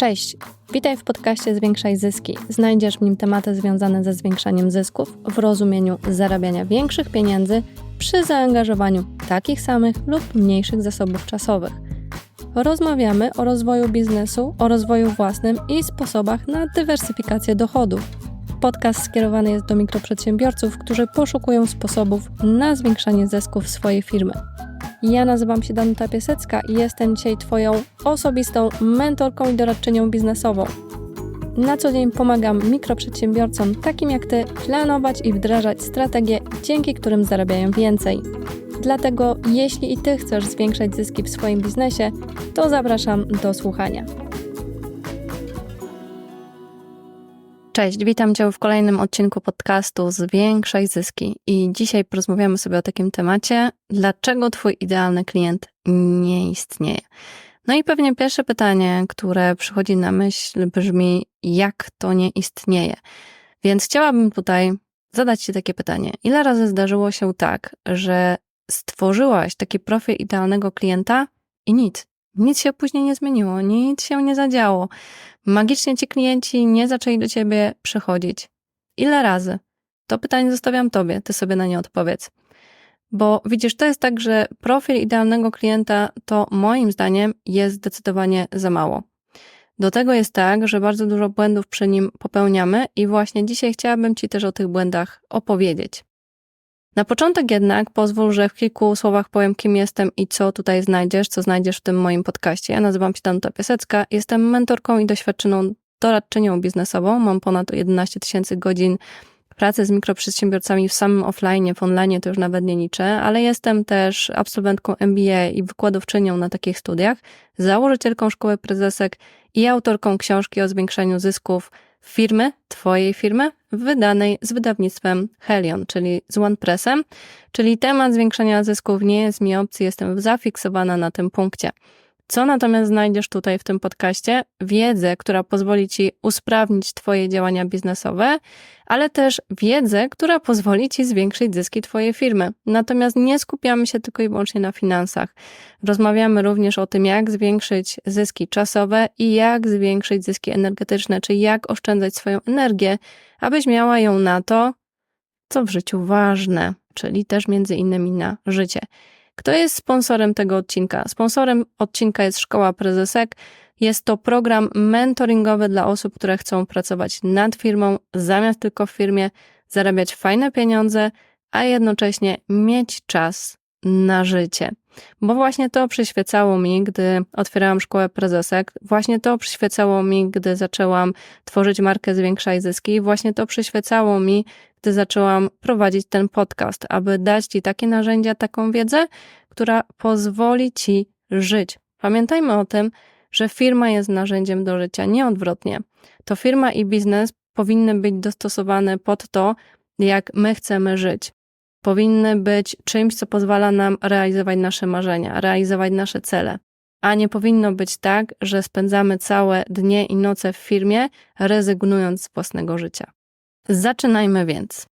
Cześć, witaj w podcaście Zwiększaj Zyski. Znajdziesz w nim tematy związane ze zwiększaniem zysków w rozumieniu zarabiania większych pieniędzy przy zaangażowaniu takich samych lub mniejszych zasobów czasowych. Rozmawiamy o rozwoju biznesu, o rozwoju własnym i sposobach na dywersyfikację dochodów. Podcast skierowany jest do mikroprzedsiębiorców, którzy poszukują sposobów na zwiększanie zysków swojej firmy. Ja nazywam się Danuta Piesecka i jestem dzisiaj Twoją osobistą mentorką i doradczynią biznesową. Na co dzień pomagam mikroprzedsiębiorcom takim jak Ty planować i wdrażać strategie, dzięki którym zarabiają więcej. Dlatego, jeśli i Ty chcesz zwiększać zyski w swoim biznesie, to zapraszam do słuchania. Cześć, witam Cię w kolejnym odcinku podcastu Zwiększaj Zyski. I dzisiaj porozmawiamy sobie o takim temacie, dlaczego Twój idealny klient nie istnieje. No i pewnie pierwsze pytanie, które przychodzi na myśl, brzmi: jak to nie istnieje? Więc chciałabym tutaj zadać Ci takie pytanie: ile razy zdarzyło się tak, że stworzyłaś taki profil idealnego klienta i nic, nic się później nie zmieniło, nic się nie zadziało. Magicznie ci klienci nie zaczęli do ciebie przychodzić. Ile razy? To pytanie zostawiam tobie, ty sobie na nie odpowiedz. Bo widzisz, to jest tak, że profil idealnego klienta to moim zdaniem jest zdecydowanie za mało. Do tego jest tak, że bardzo dużo błędów przy nim popełniamy i właśnie dzisiaj chciałabym Ci też o tych błędach opowiedzieć. Na początek jednak pozwól, że w kilku słowach powiem, kim jestem i co tutaj znajdziesz, co znajdziesz w tym moim podcaście. Ja nazywam się Danuta Piasecka, jestem mentorką i doświadczoną doradczynią biznesową. Mam ponad 11 tysięcy godzin pracy z mikroprzedsiębiorcami w samym offline, w online to już nawet nie liczę, ale jestem też absolwentką MBA i wykładowczynią na takich studiach, założycielką Szkoły Prezesek i autorką książki o zwiększaniu zysków firmy, Twojej firmy, wydanej z wydawnictwem Helion, czyli z OnePressem, czyli temat zwiększania zysków nie jest mi opcji, jestem zafiksowana na tym punkcie. Co natomiast znajdziesz tutaj w tym podcaście? Wiedzę, która pozwoli Ci usprawnić Twoje działania biznesowe, ale też wiedzę, która pozwoli Ci zwiększyć zyski Twojej firmy. Natomiast nie skupiamy się tylko i wyłącznie na finansach. Rozmawiamy również o tym, jak zwiększyć zyski czasowe i jak zwiększyć zyski energetyczne, czyli jak oszczędzać swoją energię, abyś miała ją na to, co w życiu ważne, czyli też między innymi na życie. Kto jest sponsorem tego odcinka? Sponsorem odcinka jest Szkoła Prezesek. Jest to program mentoringowy dla osób, które chcą pracować nad firmą, zamiast tylko w firmie, zarabiać fajne pieniądze, a jednocześnie mieć czas na życie. Bo właśnie to przyświecało mi, gdy otwierałam szkołę prezesek, właśnie to przyświecało mi, gdy zaczęłam tworzyć markę Zwiększaj Zyski, właśnie to przyświecało mi, gdy zaczęłam prowadzić ten podcast, aby dać Ci takie narzędzia, taką wiedzę, która pozwoli Ci żyć. Pamiętajmy o tym, że firma jest narzędziem do życia, nie odwrotnie. To firma i biznes powinny być dostosowane pod to, jak my chcemy żyć. Powinny być czymś, co pozwala nam realizować nasze marzenia, realizować nasze cele. A nie powinno być tak, że spędzamy całe dnie i noce w firmie, rezygnując z własnego życia. Zaczynajmy więc.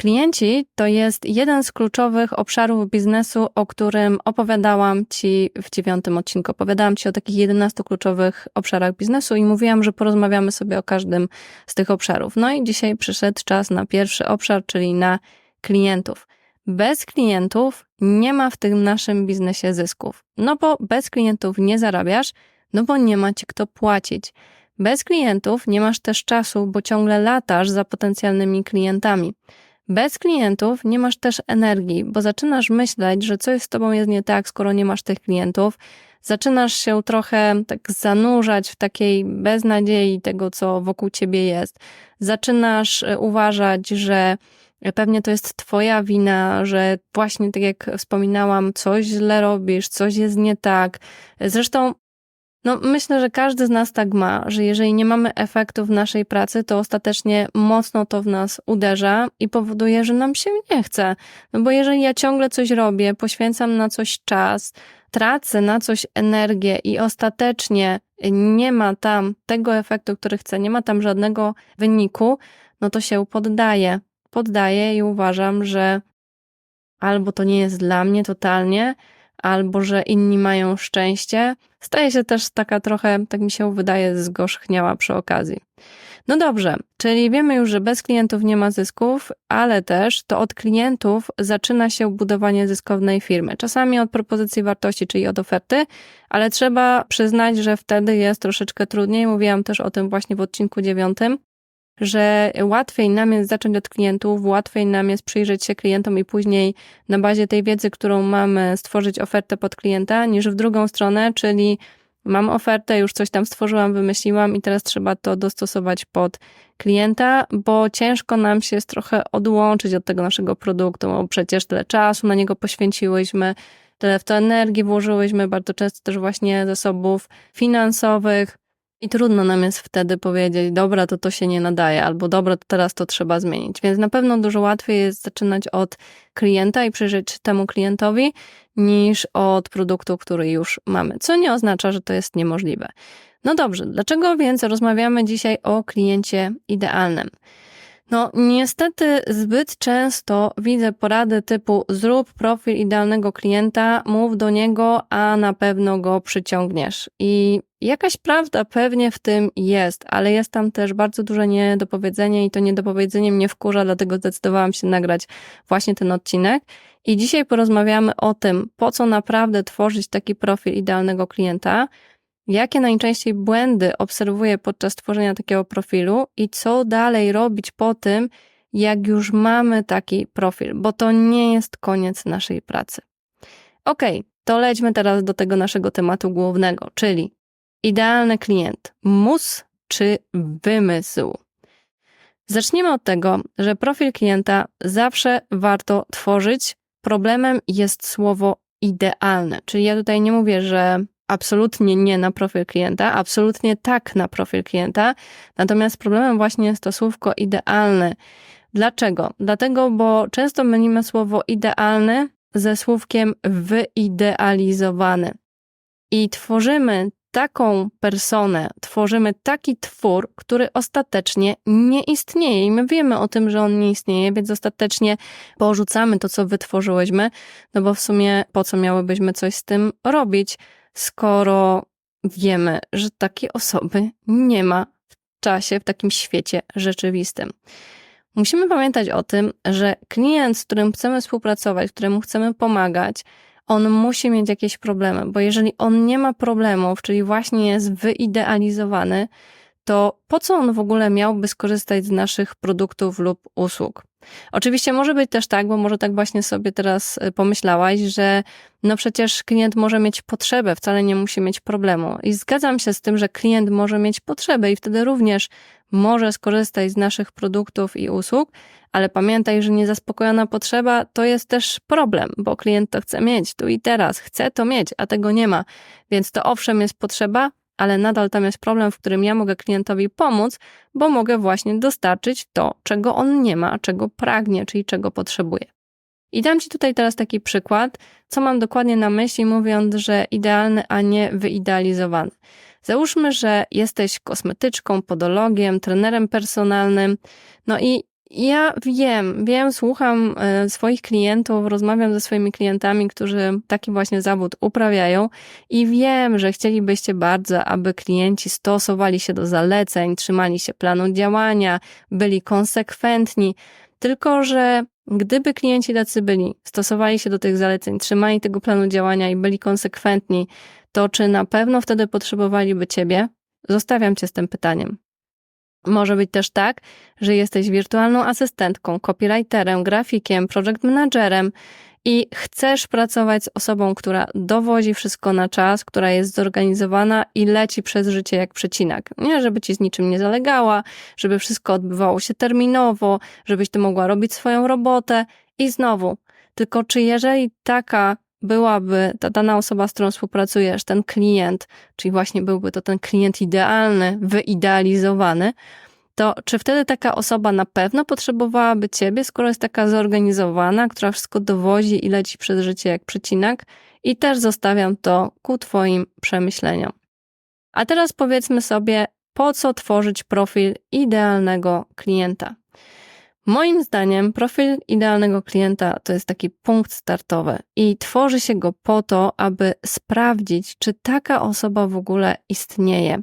Klienci to jest jeden z kluczowych obszarów biznesu, o którym opowiadałam Ci w dziewiątym odcinku. Opowiadałam Ci o takich 11 kluczowych obszarach biznesu i mówiłam, że porozmawiamy sobie o każdym z tych obszarów. No i dzisiaj przyszedł czas na pierwszy obszar, czyli na klientów. Bez klientów nie ma w tym naszym biznesie zysków. No bo bez klientów nie zarabiasz, no bo nie ma ci kto płacić. Bez klientów nie masz też czasu, bo ciągle latasz za potencjalnymi klientami. Bez klientów nie masz też energii, bo zaczynasz myśleć, że coś z tobą jest nie tak, skoro nie masz tych klientów. Zaczynasz się trochę tak zanurzać w takiej beznadziei tego, co wokół ciebie jest. Zaczynasz e, uważać, że pewnie to jest twoja wina, że właśnie tak jak wspominałam, coś źle robisz, coś jest nie tak. Zresztą no, myślę, że każdy z nas tak ma, że jeżeli nie mamy efektów w naszej pracy, to ostatecznie mocno to w nas uderza i powoduje, że nam się nie chce. No bo jeżeli ja ciągle coś robię, poświęcam na coś czas, tracę na coś energię i ostatecznie nie ma tam tego efektu, który chcę, nie ma tam żadnego wyniku, no to się poddaję. Poddaję i uważam, że albo to nie jest dla mnie totalnie, albo że inni mają szczęście, staje się też taka trochę, tak mi się wydaje, zgorzchniała przy okazji. No dobrze, czyli wiemy już, że bez klientów nie ma zysków, ale też to od klientów zaczyna się budowanie zyskownej firmy. Czasami od propozycji wartości, czyli od oferty, ale trzeba przyznać, że wtedy jest troszeczkę trudniej. Mówiłam też o tym właśnie w odcinku dziewiątym, że łatwiej nam jest zacząć od klientów, łatwiej nam jest przyjrzeć się klientom i później na bazie tej wiedzy, którą mamy, stworzyć ofertę pod klienta, niż w drugą stronę, czyli mam ofertę, już coś tam stworzyłam, wymyśliłam i teraz trzeba to dostosować pod klienta, bo ciężko nam się jest trochę odłączyć od tego naszego produktu, bo przecież tyle czasu na niego poświęciłyśmy, tyle w to energii włożyłyśmy, bardzo często też właśnie zasobów finansowych. I trudno nam jest wtedy powiedzieć, dobra, to to się nie nadaje, albo dobra, to teraz to trzeba zmienić. Więc na pewno dużo łatwiej jest zaczynać od klienta i przyjrzeć temu klientowi, niż od produktu, który już mamy, co nie oznacza, że to jest niemożliwe. No dobrze, dlaczego więc rozmawiamy dzisiaj o kliencie idealnym? No, niestety zbyt często widzę porady typu zrób profil idealnego klienta, mów do niego, a na pewno go przyciągniesz. I jakaś prawda pewnie w tym jest, ale jest tam też bardzo duże niedopowiedzenie i to niedopowiedzenie mnie wkurza, dlatego zdecydowałam się nagrać właśnie ten odcinek. I dzisiaj porozmawiamy o tym, po co naprawdę tworzyć taki profil idealnego klienta, jakie najczęściej błędy obserwuję podczas tworzenia takiego profilu i co dalej robić po tym, jak już mamy taki profil, bo to nie jest koniec naszej pracy. Ok, to lećmy teraz do tego naszego tematu głównego, czyli idealny klient, mus czy wymysł. Zacznijmy od tego, że profil klienta zawsze warto tworzyć. Problemem jest słowo idealne, czyli ja tutaj nie mówię, że absolutnie nie na profil klienta, absolutnie tak na profil klienta. Natomiast problemem właśnie jest to słówko idealne. Dlaczego? Dlatego, bo często mylimy słowo idealny ze słówkiem wyidealizowany. I tworzymy taką personę, tworzymy taki twór, który ostatecznie nie istnieje. I my wiemy o tym, że on nie istnieje, więc ostatecznie porzucamy to, co wytworzyłyśmy, no bo w sumie po co miałybyśmy coś z tym robić? Skoro wiemy, że takiej osoby nie ma w czasie, w takim świecie rzeczywistym. Musimy pamiętać o tym, że klient, z którym chcemy współpracować, któremu chcemy pomagać, on musi mieć jakieś problemy, bo jeżeli on nie ma problemów, czyli właśnie jest wyidealizowany, to po co on w ogóle miałby skorzystać z naszych produktów lub usług? Oczywiście może być też tak, bo może tak właśnie sobie teraz y, pomyślałaś, że no przecież klient może mieć potrzebę, wcale nie musi mieć problemu. I zgadzam się z tym, że klient może mieć potrzebę i wtedy również może skorzystać z naszych produktów i usług, ale pamiętaj, że niezaspokojona potrzeba to jest też problem, bo klient to chce mieć tu i teraz, chce to mieć, a tego nie ma. Więc to owszem jest potrzeba, ale nadal tam jest problem, w którym ja mogę klientowi pomóc, bo mogę właśnie dostarczyć to, czego on nie ma, czego pragnie, czyli czego potrzebuje. I dam Ci tutaj teraz taki przykład, co mam dokładnie na myśli, mówiąc, że idealny, a nie wyidealizowany. Załóżmy, że jesteś kosmetyczką, podologiem, trenerem personalnym, no i ja wiem, wiem, słucham e, swoich klientów, rozmawiam ze swoimi klientami, którzy taki właśnie zawód uprawiają i wiem, że chcielibyście bardzo, aby klienci stosowali się do zaleceń, trzymali się planu działania, byli konsekwentni. Tylko, że gdyby klienci tacy byli, stosowali się do tych zaleceń, trzymali tego planu działania i byli konsekwentni, to czy na pewno wtedy potrzebowaliby ciebie? Zostawiam cię z tym pytaniem. Może być też tak, że jesteś wirtualną asystentką, copywriterem, grafikiem, project managerem i chcesz pracować z osobą, która dowozi wszystko na czas, która jest zorganizowana i leci przez życie jak przecinak. Nie, żeby ci z niczym nie zalegała, żeby wszystko odbywało się terminowo, żebyś ty mogła robić swoją robotę i znowu. Tylko czy jeżeli taka byłaby ta dana osoba, z którą współpracujesz, ten klient, czyli właśnie byłby to ten klient idealny, wyidealizowany, to czy wtedy taka osoba na pewno potrzebowałaby ciebie, skoro jest taka zorganizowana, która wszystko dowozi i leci przez życie jak przecinak? I też zostawiam to ku Twoim przemyśleniom. A teraz powiedzmy sobie, po co tworzyć profil idealnego klienta? Moim zdaniem profil idealnego klienta to jest taki punkt startowy i tworzy się go po to, aby sprawdzić, czy taka osoba w ogóle istnieje.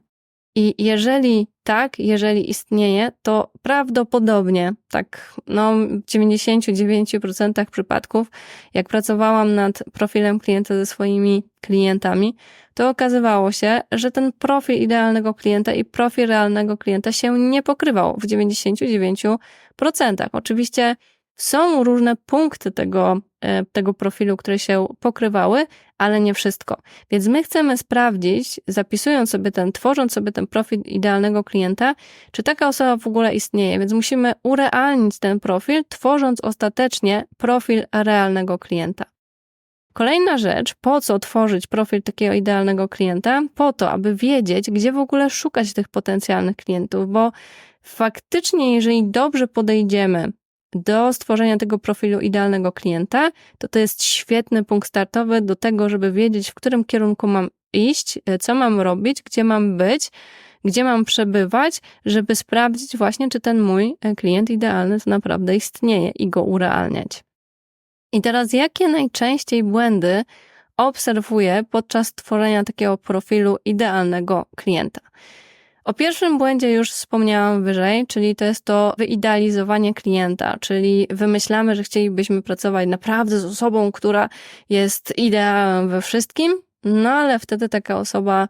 I jeżeli tak, jeżeli istnieje, to prawdopodobnie, tak no, w 99% przypadków, jak pracowałam nad profilem klienta ze swoimi klientami, to okazywało się, że ten profil idealnego klienta i profil realnego klienta się nie pokrywał w 99%. Oczywiście są różne punkty tego, tego profilu, które się pokrywały, ale nie wszystko. Więc my chcemy sprawdzić, zapisując sobie ten, tworząc sobie ten profil idealnego klienta, czy taka osoba w ogóle istnieje. Więc musimy urealnić ten profil, tworząc ostatecznie profil realnego klienta. Kolejna rzecz, po co tworzyć profil takiego idealnego klienta? Po to, aby wiedzieć, gdzie w ogóle szukać tych potencjalnych klientów, bo faktycznie, jeżeli dobrze podejdziemy do stworzenia tego profilu idealnego klienta, to to jest świetny punkt startowy do tego, żeby wiedzieć, w którym kierunku mam iść, e, co mam robić, gdzie mam być, gdzie mam przebywać, żeby sprawdzić właśnie, czy ten mój e, klient idealny to naprawdę istnieje i go urealniać. I teraz, jakie najczęściej błędy obserwuję podczas tworzenia takiego profilu idealnego klienta? O pierwszym błędzie już wspomniałam wyżej, czyli to jest to wyidealizowanie klienta, czyli wymyślamy, że chcielibyśmy pracować naprawdę z osobą, która jest ideałem we wszystkim, no ale wtedy taka osoba,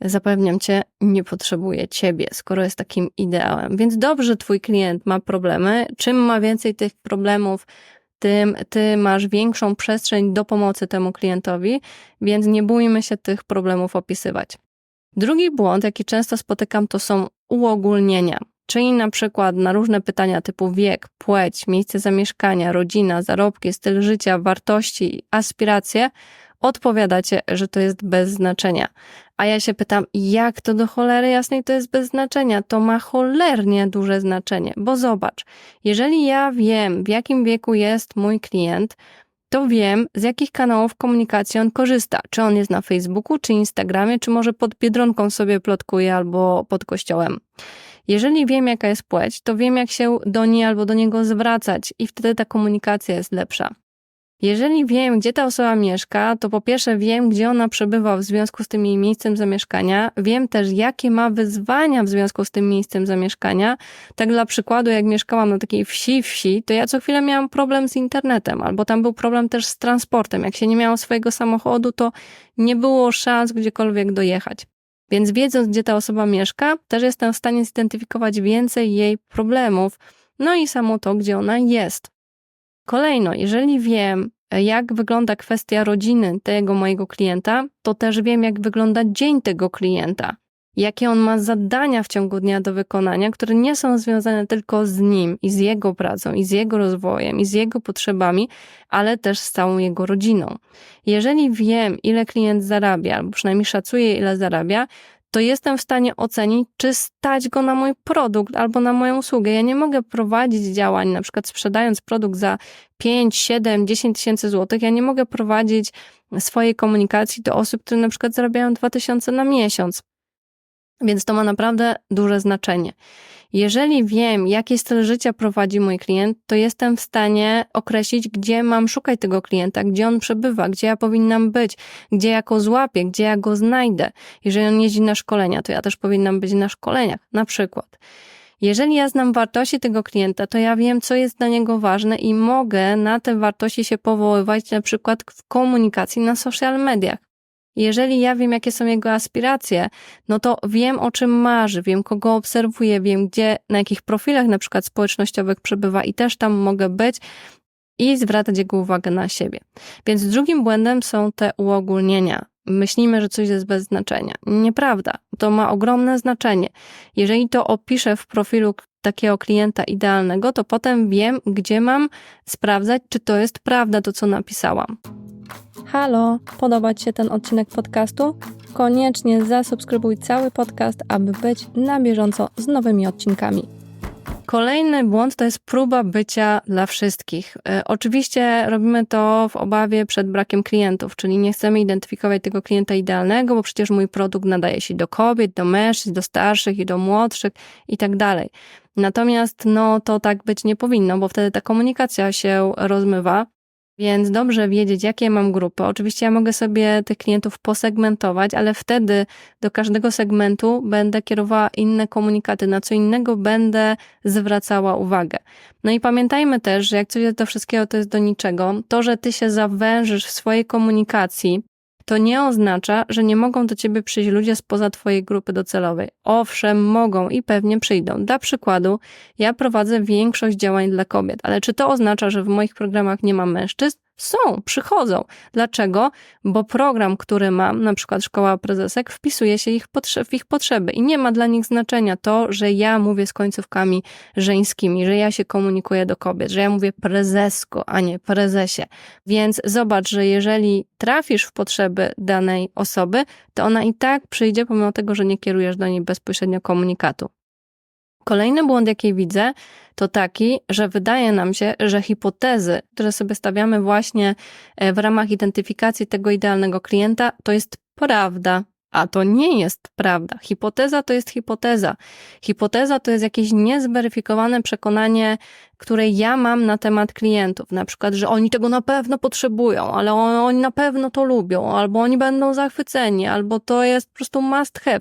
zapewniam cię, nie potrzebuje ciebie, skoro jest takim ideałem. Więc dobrze, twój klient ma problemy. Czym ma więcej tych problemów, tym ty masz większą przestrzeń do pomocy temu klientowi, więc nie bójmy się tych problemów opisywać. Drugi błąd, jaki często spotykam, to są uogólnienia. Czyli na przykład na różne pytania typu wiek, płeć, miejsce zamieszkania, rodzina, zarobki, styl życia, wartości, aspiracje, odpowiadacie, że to jest bez znaczenia. A ja się pytam, jak to do cholery jasnej to jest bez znaczenia? To ma cholernie duże znaczenie, bo zobacz, jeżeli ja wiem, w jakim wieku jest mój klient, to wiem, z jakich kanałów komunikacji on korzysta. Czy on jest na Facebooku, czy Instagramie, czy może pod biedronką sobie plotkuje albo pod kościołem. Jeżeli wiem, jaka jest płeć, to wiem, jak się do niej albo do niego zwracać, i wtedy ta komunikacja jest lepsza. Jeżeli wiem, gdzie ta osoba mieszka, to po pierwsze wiem, gdzie ona przebywa w związku z tym jej miejscem zamieszkania. Wiem też, jakie ma wyzwania w związku z tym miejscem zamieszkania. Tak dla przykładu, jak mieszkałam na takiej wsi, wsi, to ja co chwilę miałam problem z internetem, albo tam był problem też z transportem. Jak się nie miało swojego samochodu, to nie było szans gdziekolwiek dojechać. Więc wiedząc, gdzie ta osoba mieszka, też jestem w stanie zidentyfikować więcej jej problemów. No i samo to, gdzie ona jest. Kolejno, jeżeli wiem, jak wygląda kwestia rodziny tego mojego klienta, to też wiem, jak wygląda dzień tego klienta. Jakie on ma zadania w ciągu dnia do wykonania, które nie są związane tylko z nim i z jego pracą, i z jego rozwojem, i z jego potrzebami, ale też z całą jego rodziną. Jeżeli wiem, ile klient zarabia, albo przynajmniej szacuję, ile zarabia, to jestem w stanie ocenić, czy stać go na mój produkt albo na moją usługę. Ja nie mogę prowadzić działań, na przykład sprzedając produkt za 5, 7, 10 tysięcy złotych, ja nie mogę prowadzić swojej komunikacji do osób, które na przykład zarabiają 2000 na miesiąc. Więc to ma naprawdę duże znaczenie. Jeżeli wiem, jaki styl życia prowadzi mój klient, to jestem w stanie określić, gdzie mam szukać tego klienta, gdzie on przebywa, gdzie ja powinnam być, gdzie ja go złapię, gdzie ja go znajdę. Jeżeli on jeździ na szkolenia, to ja też powinnam być na szkoleniach, na przykład. Jeżeli ja znam wartości tego klienta, to ja wiem, co jest dla niego ważne i mogę na te wartości się powoływać, na przykład w komunikacji na social mediach. Jeżeli ja wiem, jakie są jego aspiracje, no to wiem, o czym marzy, wiem, kogo obserwuję, wiem, gdzie, na jakich profilach na przykład społecznościowych przebywa i też tam mogę być i zwracać jego uwagę na siebie. Więc drugim błędem są te uogólnienia. Myślimy, że coś jest bez znaczenia. Nieprawda. To ma ogromne znaczenie. Jeżeli to opiszę w profilu takiego klienta idealnego, to potem wiem, gdzie mam sprawdzać, czy to jest prawda, to co napisałam. Halo, podoba Ci się ten odcinek podcastu? Koniecznie zasubskrybuj cały podcast, aby być na bieżąco z nowymi odcinkami. Kolejny błąd to jest próba bycia dla wszystkich. E, oczywiście robimy to w obawie przed brakiem klientów, czyli nie chcemy identyfikować tego klienta idealnego, bo przecież mój produkt nadaje się do kobiet, do mężczyzn, do starszych i do młodszych i tak dalej. Natomiast no to tak być nie powinno, bo wtedy ta komunikacja się rozmywa. Więc dobrze wiedzieć, jakie mam grupy. Oczywiście ja mogę sobie tych klientów posegmentować, ale wtedy do każdego segmentu będę kierowała inne komunikaty, na co innego będę zwracała uwagę. No i pamiętajmy też, że jak coś do wszystkiego to jest do niczego, to, że ty się zawężysz w swojej komunikacji, to nie oznacza, że nie mogą do ciebie przyjść ludzie spoza twojej grupy docelowej. Owszem, mogą i pewnie przyjdą. Dla przykładu, ja prowadzę większość działań dla kobiet, ale czy to oznacza, że w moich programach nie ma mężczyzn? Są, przychodzą. Dlaczego? Bo program, który mam, na przykład Szkoła Prezesek, wpisuje się ich w ich potrzeby i nie ma dla nich znaczenia to, że ja mówię z końcówkami żeńskimi, że ja się komunikuję do kobiet, że ja mówię prezesko, a nie prezesie. Więc zobacz, że jeżeli trafisz w potrzeby danej osoby, to ona i tak przyjdzie, pomimo tego, że nie kierujesz do niej bezpośrednio komunikatu. Kolejny błąd, jaki widzę, to taki, że wydaje nam się, że hipotezy, które sobie stawiamy właśnie e, w ramach identyfikacji tego idealnego klienta, to jest prawda. A to nie jest prawda. Hipoteza to jest hipoteza. Hipoteza to jest jakieś niezweryfikowane przekonanie, które ja mam na temat klientów. Na przykład, że oni tego na pewno potrzebują, ale oni na pewno to lubią, albo oni będą zachwyceni, albo to jest po prostu must have.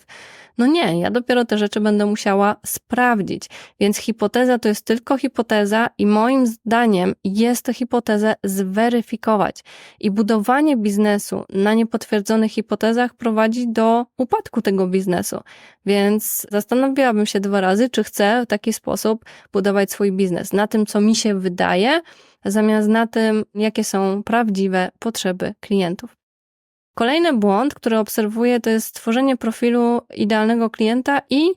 No nie, ja dopiero te rzeczy będę musiała sprawdzić. Więc hipoteza to jest tylko hipoteza i moim zdaniem jest to hipotezę zweryfikować. I budowanie biznesu na niepotwierdzonych hipotezach prowadzi do upadku tego biznesu. Więc zastanowiłabym się dwa razy, czy chcę w taki sposób budować swój biznes. Na tym, co mi się wydaje, zamiast na tym, jakie są prawdziwe potrzeby klientów. Kolejny błąd, który obserwuję, to jest stworzenie profilu idealnego klienta i mm,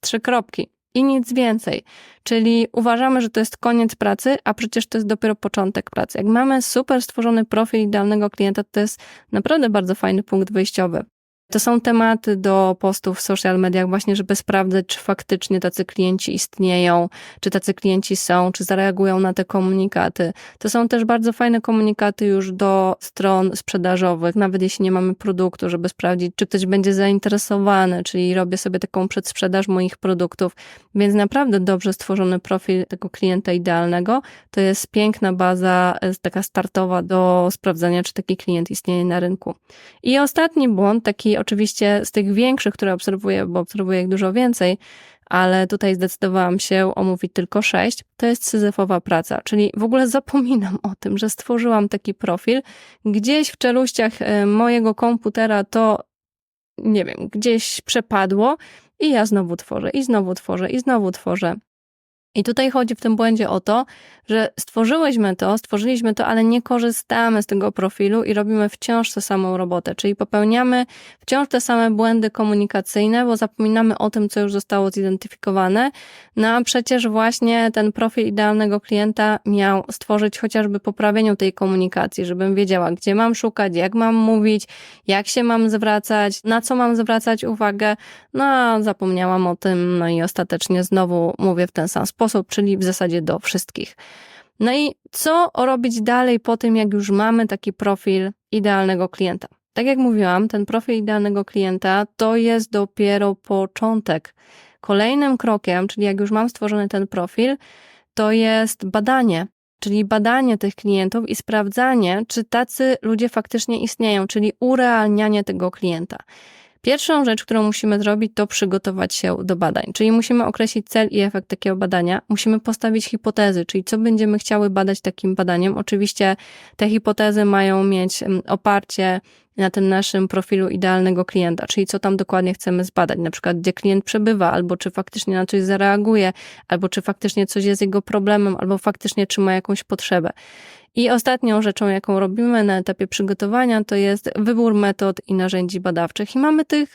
trzy kropki. I nic więcej. Czyli uważamy, że to jest koniec pracy, a przecież to jest dopiero początek pracy. Jak mamy super stworzony profil idealnego klienta, to jest naprawdę bardzo fajny punkt wyjściowy. To są tematy do postów w social mediach, właśnie, żeby sprawdzać, czy faktycznie tacy klienci istnieją, czy tacy klienci są, czy zareagują na te komunikaty. To są też bardzo fajne komunikaty już do stron sprzedażowych, nawet jeśli nie mamy produktu, żeby sprawdzić, czy ktoś będzie zainteresowany, czyli robię sobie taką przedsprzedaż moich produktów. Więc naprawdę dobrze stworzony profil tego klienta idealnego to jest piękna baza, taka startowa do sprawdzania, czy taki klient istnieje na rynku. I ostatni błąd, taki oczywiście z tych większych, które obserwuję, bo obserwuję ich dużo więcej, ale tutaj zdecydowałam się omówić tylko sześć, to jest syzyfowa praca, czyli w ogóle zapominam o tym, że stworzyłam taki profil. Gdzieś w czeluściach e, mojego komputera to, nie wiem, gdzieś przepadło i ja znowu tworzę, i znowu tworzę, i znowu tworzę. I tutaj chodzi w tym błędzie o to, że stworzyłyśmy to, stworzyliśmy to, ale nie korzystamy z tego profilu i robimy wciąż tę samą robotę, czyli popełniamy wciąż te same błędy komunikacyjne, bo zapominamy o tym, co już zostało zidentyfikowane. No a przecież właśnie ten profil idealnego klienta miał stworzyć chociażby poprawieniu tej komunikacji, żebym wiedziała, gdzie mam szukać, jak mam mówić, jak się mam zwracać, na co mam zwracać uwagę. No a zapomniałam o tym, no i ostatecznie znowu mówię w ten sam sposób, czyli w zasadzie do wszystkich. No i co robić dalej po tym, jak już mamy taki profil idealnego klienta? Tak jak mówiłam, ten profil idealnego klienta to jest dopiero początek. Kolejnym krokiem, czyli jak już mam stworzony ten profil, to jest badanie, czyli badanie tych klientów i sprawdzanie, czy tacy ludzie faktycznie istnieją, czyli urealnianie tego klienta. Pierwszą rzecz, którą musimy zrobić, to przygotować się do badań, czyli musimy określić cel i efekt takiego badania, musimy postawić hipotezy, czyli co będziemy chciały badać takim badaniem. Oczywiście te hipotezy mają mieć oparcie na tym naszym profilu idealnego klienta, czyli co tam dokładnie chcemy zbadać, na przykład gdzie klient przebywa, albo czy faktycznie na coś zareaguje, albo czy faktycznie coś jest jego problemem, albo faktycznie czy ma jakąś potrzebę. I ostatnią rzeczą, jaką robimy na etapie przygotowania, to jest wybór metod i narzędzi badawczych. I mamy tych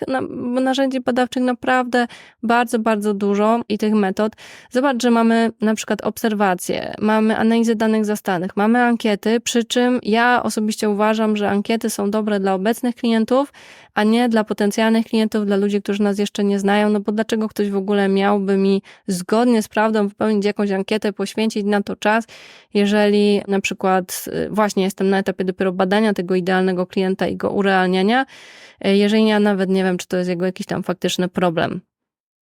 narzędzi badawczych naprawdę bardzo, bardzo dużo i tych metod. Zobacz, że mamy na przykład obserwacje, mamy analizę danych zastanych, mamy ankiety, przy czym ja osobiście uważam, że ankiety są dobre dla obecnych klientów, a nie dla potencjalnych klientów, dla ludzi, którzy nas jeszcze nie znają, no bo dlaczego ktoś w ogóle miałby mi zgodnie z prawdą wypełnić jakąś ankietę, poświęcić na to czas, jeżeli na przykład y, właśnie jestem na etapie dopiero badania tego idealnego klienta i go urealniania, y, jeżeli ja nawet nie wiem, czy to jest jego jakiś tam faktyczny problem.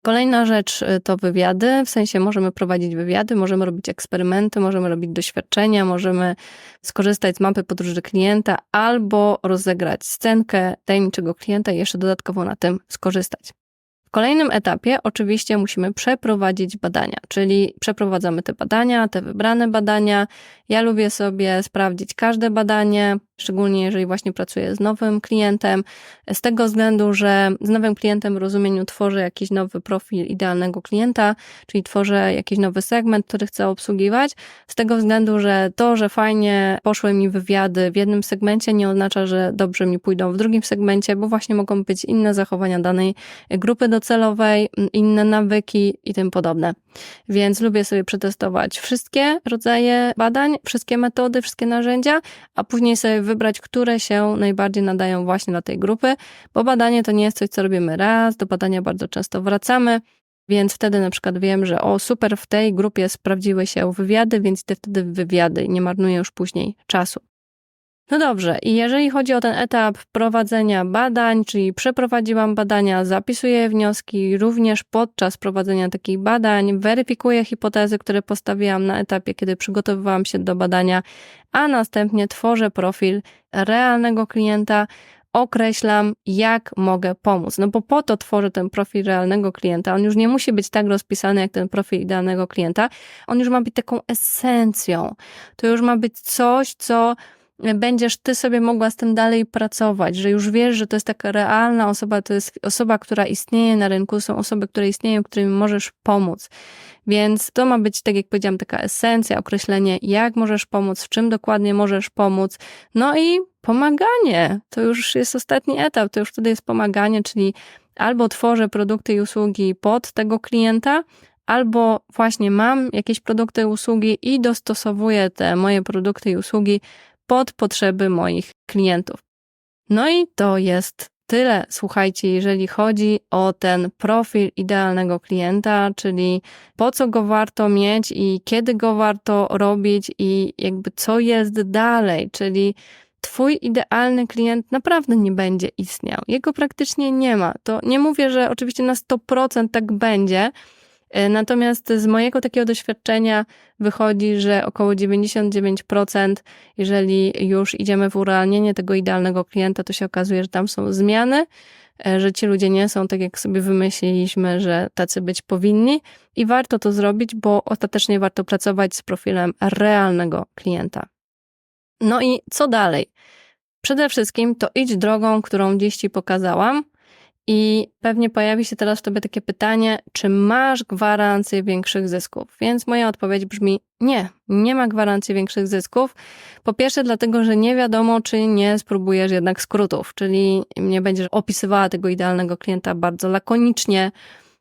Kolejna rzecz y, to wywiady, w sensie możemy prowadzić wywiady, możemy robić eksperymenty, możemy robić doświadczenia, możemy skorzystać z mapy podróży klienta albo rozegrać scenkę tajemniczego klienta i jeszcze dodatkowo na tym skorzystać kolejnym etapie oczywiście musimy przeprowadzić badania, czyli przeprowadzamy te badania, te wybrane badania. Ja lubię sobie sprawdzić każde badanie, szczególnie jeżeli właśnie pracuję z nowym klientem, z tego względu, że z nowym klientem w rozumieniu tworzę jakiś nowy profil idealnego klienta, czyli tworzę jakiś nowy segment, który chcę obsługiwać, z tego względu, że to, że fajnie poszły mi wywiady w jednym segmencie, nie oznacza, że dobrze mi pójdą w drugim segmencie, bo właśnie mogą być inne zachowania danej grupy do docelowej, inne nawyki i tym podobne. Więc lubię sobie przetestować wszystkie rodzaje badań, wszystkie metody, wszystkie narzędzia, a później sobie wybrać, które się najbardziej nadają właśnie dla tej grupy, bo badanie to nie jest coś, co robimy raz, do badania bardzo często wracamy. Więc wtedy na przykład wiem, że o super, w tej grupie sprawdziły się wywiady, więc idę wtedy wywiady nie marnuję już później czasu. No dobrze, i jeżeli chodzi o ten etap prowadzenia badań, czyli przeprowadziłam badania, zapisuję wnioski, również podczas prowadzenia takich badań, weryfikuję hipotezy, które postawiłam na etapie, kiedy przygotowywałam się do badania, a następnie tworzę profil realnego klienta, określam, jak mogę pomóc. No bo po to tworzę ten profil realnego klienta. On już nie musi być tak rozpisany jak ten profil idealnego klienta. On już ma być taką esencją. To już ma być coś, co będziesz ty sobie mogła z tym dalej pracować, że już wiesz, że to jest taka realna osoba, to jest osoba, która istnieje na rynku, są osoby, które istnieją, którym możesz pomóc. Więc to ma być, tak jak powiedziałam, taka esencja, określenie, jak możesz pomóc, w czym dokładnie możesz pomóc. No i pomaganie. To już jest ostatni etap, to już wtedy jest pomaganie, czyli albo tworzę produkty i usługi pod tego klienta, albo właśnie mam jakieś produkty i usługi i dostosowuję te moje produkty i usługi pod potrzeby moich klientów. No i to jest tyle, słuchajcie, jeżeli chodzi o ten profil idealnego klienta, czyli po co go warto mieć i kiedy go warto robić i jakby co jest dalej, czyli Twój idealny klient naprawdę nie będzie istniał. Jego praktycznie nie ma. To nie mówię, że oczywiście na 100% tak będzie, natomiast z mojego takiego doświadczenia wychodzi, że około 99%, jeżeli już idziemy w urealnienie tego idealnego klienta, to się okazuje, że tam są zmiany, e, że ci ludzie nie są tak, jak sobie wymyśliliśmy, że tacy być powinni i warto to zrobić, bo ostatecznie warto pracować z profilem realnego klienta. No i co dalej? Przede wszystkim to idź drogą, którą dziś Ci pokazałam, i pewnie pojawi się teraz w tobie takie pytanie, czy masz gwarancję większych zysków? Więc moja odpowiedź brzmi nie, nie ma gwarancji większych zysków. Po pierwsze, dlatego, że nie wiadomo, czy nie spróbujesz jednak skrótów, czyli nie będziesz opisywała tego idealnego klienta bardzo lakonicznie,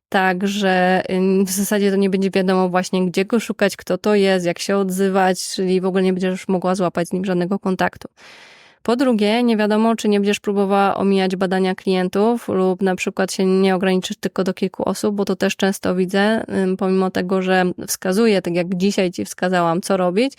tak, że w zasadzie to nie będzie wiadomo właśnie, gdzie go szukać, kto to jest, jak się odzywać, czyli w ogóle nie będziesz mogła złapać z nim żadnego kontaktu. Po drugie, nie wiadomo, czy nie będziesz próbowała omijać badania klientów lub na przykład się nie ograniczysz tylko do kilku osób, bo to też często widzę, pomimo tego, że wskazuję, tak jak dzisiaj Ci wskazałam, co robić,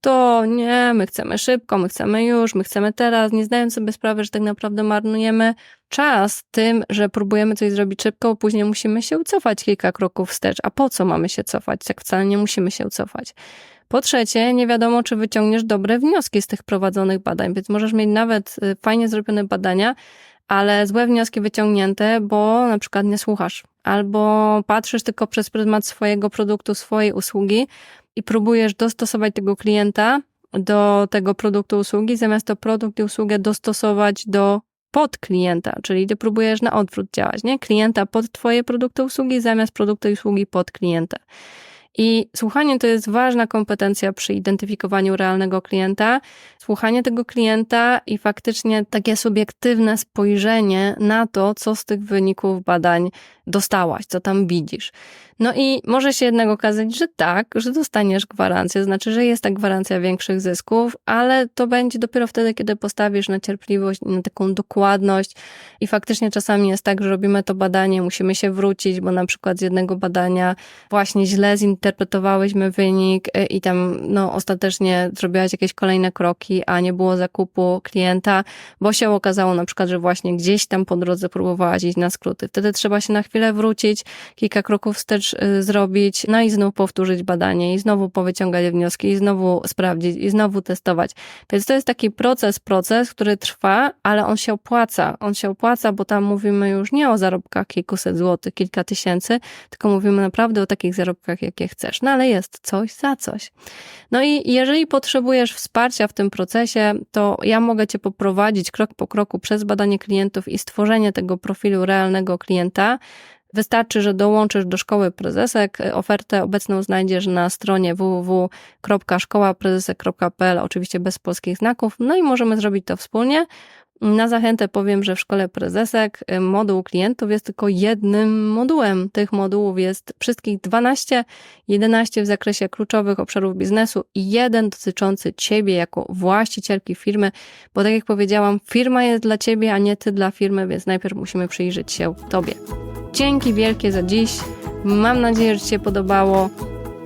to nie, my chcemy szybko, my chcemy już, my chcemy teraz, nie zdając sobie sprawy, że tak naprawdę marnujemy czas tym, że próbujemy coś zrobić szybko, później musimy się cofać kilka kroków wstecz. A po co mamy się cofać? Tak wcale nie musimy się cofać. Po trzecie, nie wiadomo, czy wyciągniesz dobre wnioski z tych prowadzonych badań, więc możesz mieć nawet y, fajnie zrobione badania, ale złe wnioski wyciągnięte, bo na przykład nie słuchasz, albo patrzysz tylko przez pryzmat swojego produktu, swojej usługi i próbujesz dostosować tego klienta do tego produktu, usługi, zamiast to produkt i usługę dostosować do pod klienta, czyli ty próbujesz na odwrót działać, nie? Klienta pod twoje produkty, usługi, zamiast produktu i usługi pod klienta. I słuchanie to jest ważna kompetencja przy identyfikowaniu realnego klienta. Słuchanie tego klienta i faktycznie takie subiektywne spojrzenie na to, co z tych wyników badań dostałaś, co tam widzisz. No i może się jednak okazać, że tak, że dostaniesz gwarancję, znaczy, że jest ta gwarancja większych zysków, ale to będzie dopiero wtedy, kiedy postawisz na cierpliwość, na taką dokładność. I faktycznie czasami jest tak, że robimy to badanie, musimy się wrócić, bo na przykład z jednego badania właśnie źle zinterpretowałyśmy wynik y, i tam no ostatecznie zrobiłaś jakieś kolejne kroki, a nie było zakupu klienta, bo się okazało na przykład, że właśnie gdzieś tam po drodze próbowałaś iść na skróty. Wtedy trzeba się na chwilę wrócić, kilka kroków wstecz y, zrobić, no i znów powtórzyć badanie i znowu powyciągać wnioski i znowu sprawdzić i znowu testować. Więc to jest taki proces, proces, który trwa, ale on się opłaca. On się opłaca, bo tam mówimy już nie o zarobkach kilkuset złotych, kilka tysięcy, tylko mówimy naprawdę o takich zarobkach, jakie chcesz. No ale jest coś za coś. No i jeżeli potrzebujesz wsparcia w tym procesie, to ja mogę Cię poprowadzić krok po kroku przez badanie klientów i stworzenie tego profilu realnego klienta. Wystarczy, że dołączysz do Szkoły Prezesek. Ofertę obecną znajdziesz na stronie www.szkołaprezesek.pl, oczywiście bez polskich znaków. No i możemy zrobić to wspólnie. Na zachętę powiem, że w Szkole Prezesek y, moduł klientów jest tylko jednym modułem. Tych modułów jest wszystkich 12, 11 w zakresie kluczowych obszarów biznesu i jeden dotyczący Ciebie jako właścicielki firmy, bo tak jak powiedziałam, firma jest dla Ciebie, a nie Ty dla firmy, więc najpierw musimy przyjrzeć się Tobie. Dzięki wielkie za dziś. Mam nadzieję, że Ci się podobało.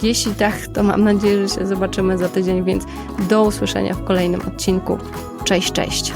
Jeśli tak, to mam nadzieję, że się zobaczymy za tydzień, więc do usłyszenia w kolejnym odcinku. Cześć, cześć.